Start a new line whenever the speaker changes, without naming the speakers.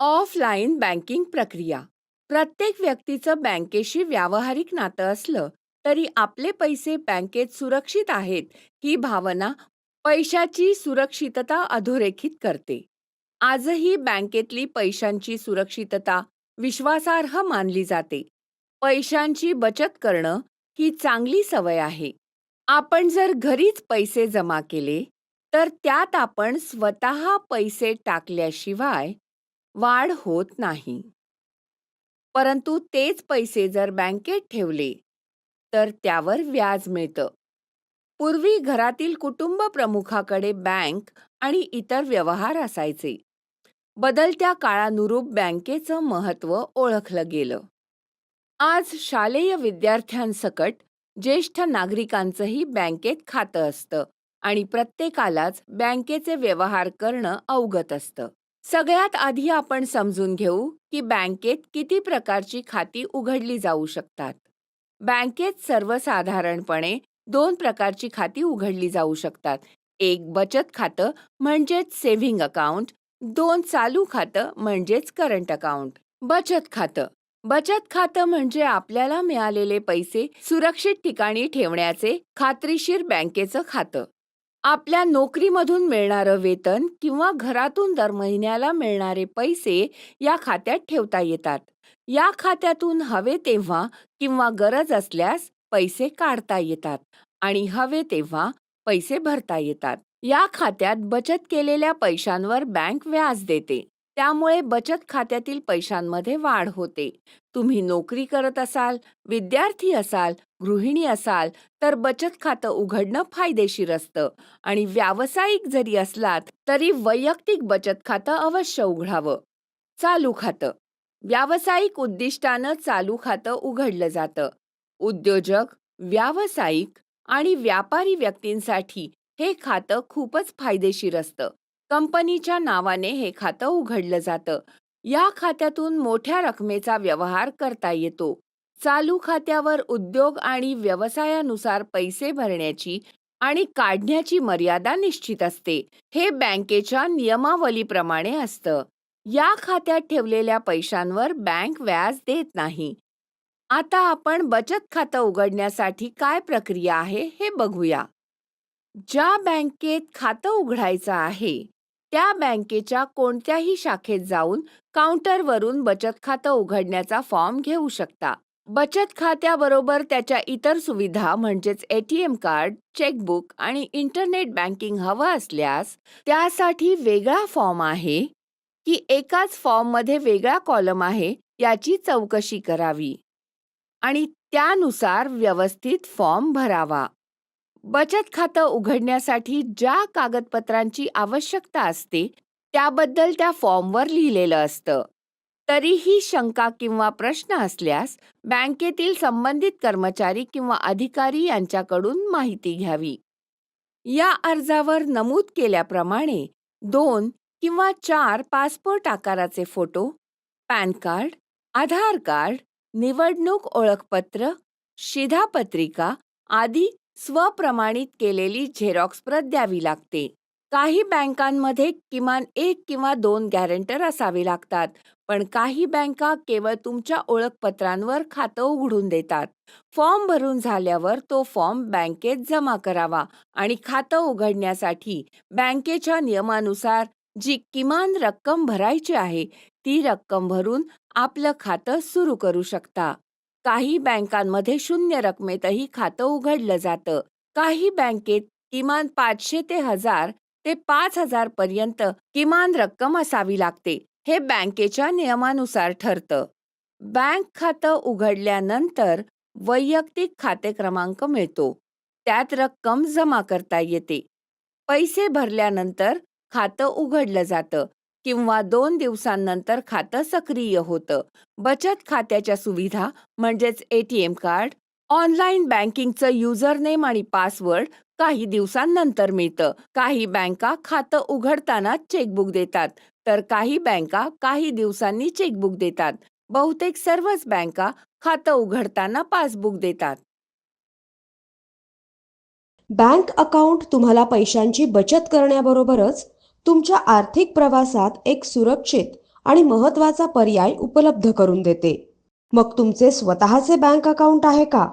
Offline banking प्रक्रिया. प्रत्येक व्यक्तीचं बँकेशी व्यावहारिक नातं असलं तरी आपले पैसे बँकेत सुरक्षित आहेत ही भावना पैशाची सुरक्षितता अधोरेखित करते. आजही बँकेतली पैशांची सुरक्षितता विश्वासार्ह मानली जाते. पैशांची बचत करणं ही चांगली सवय आहे. आपण जर घरीच पैसे जमा केले तर त्यात आपण स्वतः पैसे टाकल्याशिवाय वाढ होत नाही. परंतु तेच पैसे जर बँकेत ठेवले तर त्यावर व्याज मिळतं. पूर्वी घरातील कुटुंब प्रमुखाकडे बँक आणि इतर व्यवहार असायचे. बदलत्या काळानुरूप बँकेचं महत्त्व ओळखलं गेलं. आज शालेय विद्यार्थ्यांसकट ज्येष्ठ नागरिकांचंही बँकेत खातं असतं आणि प्रत्येकालाच बँकेचे व्यवहार करणं अवगत असतं. सगळ्यात आधी आपण समजून घेऊ की बँकेत किती प्रकारची खाती उघडली जाऊ शकतात. बँकेत सर्वसाधारणपणे दोन प्रकारची खाती उघडली जाऊ शकतात. एक बचत खातं म्हणजेच सेव्हिंग अकाउंट दोन चालू खातं म्हणजेच करंट अकाउंट. बचत खातं. बचत खातं म्हणजे आपल्याला मिळालेले पैसे सुरक्षित ठिकाणी ठेवण्याचे खात्रीशीर बँकेचं खातं. आपल्या नोकरीमधून मिळणारं वेतन किंवा घरातून दर महिन्याला मिळणारे पैसे या खात्यात ठेवता येतात. या खात्यातून हवे तेव्हा किंवा गरज असल्यास पैसे काढता येतात आणि हवे तेव्हा पैसे भरता येतात. या खात्यात बचत केलेल्या पैशांवर बँक व्याज देते. त्यामुळे बचत खात्यातील पैशांमध्ये वाढ होते. तुम्ही नोकरी करत असाल विद्यार्थी असाल गृहिणी असाल तर बचत खातं उघडणं फायदेशीर असतं आणि व्यावसायिक जरी असलात तरी वैयक्तिक बचत खातं अवश्य उघडावं. चालू खातं. व्यावसायिक उद्दिष्टानं चालू खातं उघडलं जातं. उद्योजक व्यावसायिक आणि व्यापारी व्यक्तींसाठी हे खातं खूपच फायदेशीर असतं. कंपनीच्या नावाने हे खातं उघडलं जातं. या खात्यातून मोठ्या रकमेचा व्यवहार करता येतो. चालू खात्यावर उद्योग आणि व्यवसायानुसार पैसे भरण्याची आणि काढण्याची मर्यादा निश्चित असते. हे बँकेच्या नियमावलीप्रमाणे असतं. या खात्यात ठेवलेल्या पैशांवर बँक व्याज देत नाही. आता आपण बचत खातं उघडण्यासाठी काय प्रक्रिया आहे हे बघूया. ज्या बँकेत खातं उघडायचं आहे त्या बँकेच्या कोणत्याही शाखेत जाऊन काउंटरवरून बचत खातं उघडण्याचा फॉर्म घेऊ शकता. बचत खात्याबरोबर त्याच्या इतर सुविधा म्हणजेच एटीएम कार्ड चेकबुक आणि इंटरनेट बँकिंग हवं असल्यास त्यासाठी वेगळा फॉर्म आहे की एकाच फॉर्ममध्ये वेगळा कॉलम आहे याची चौकशी करावी आणि त्यानुसार व्यवस्थित फॉर्म भरावा. बचत खातं उघडण्यासाठी ज्या कागदपत्रांची आवश्यकता असते त्याबद्दल त्या फॉर्मवर लिहिलेलं असतं. तरीही शंका किंवा प्रश्न असल्यास बँकेतील संबंधित कर्मचारी किंवा अधिकारी यांच्याकडून माहिती घ्यावी. या अर्जावर नमूद केल्याप्रमाणे दोन किंवा चार पासपोर्ट आकाराचे photo PAN card Aadhaar card निवडणूक ओळखपत्र शिधापत्रिका आदी स्वप्रमाणित केलेली झेरॉक्स प्रत द्यावी लागते. काही बँकांमध्ये किमान एक किंवा दोन गॅरंटर असावे लागतात पण काही बँका केवळ तुमच्या ओळखपत्रांवर खातं उघडून देतात. फॉर्म भरून झाल्यावर तो फॉर्म बँकेत जमा करावा आणि खातं उघडण्यासाठी बँकेच्या नियमानुसार जी किमान रक्कम भरायची आहे ती रक्कम भरून आपलं खातं सुरू करू शकता. काही बँकांमध्ये शून्य रकमेतही खातं उघडलं जातं. काही बँकेत किमान पाचशे ते हजार ते पाच हजार पर्यंत किमान रक्कम असावी लागते हे बँकेच्या नियमानुसार ठरतं. बँक खातं उघडल्यानंतर वैयक्तिक खाते क्रमांक मिळतो. त्यात रक्कम जमा करता येते. पैसे भरल्यानंतर खातं उघडलं जातं. किंवा दोन दिवसांनंतर खातं सक्रिय होतं. बचत खात्याच्या सुविधा म्हणजेच एटीएम कार्ड ऑनलाईन बँकिंगचं युजरनेम आणि पासवर्ड काही दिवसांनंतर मिळतं. काही बँका खातं उघडताना चेकबुक देतात तर काही बँका काही दिवसांनी चेकबुक देतात. बहुतेक सर्वच बँका खातं उघडताना पासबुक देतात.
बँक अकाउंट तुम्हाला पैशांची बचत करण्याबरोबरच तुमच्या आर्थिक प्रवासात एक सुरक्षित आणि महत्त्वाचा पर्याय उपलब्ध करून देते. मग तुमचे स्वतःचे बँक अकाउंट आहे का?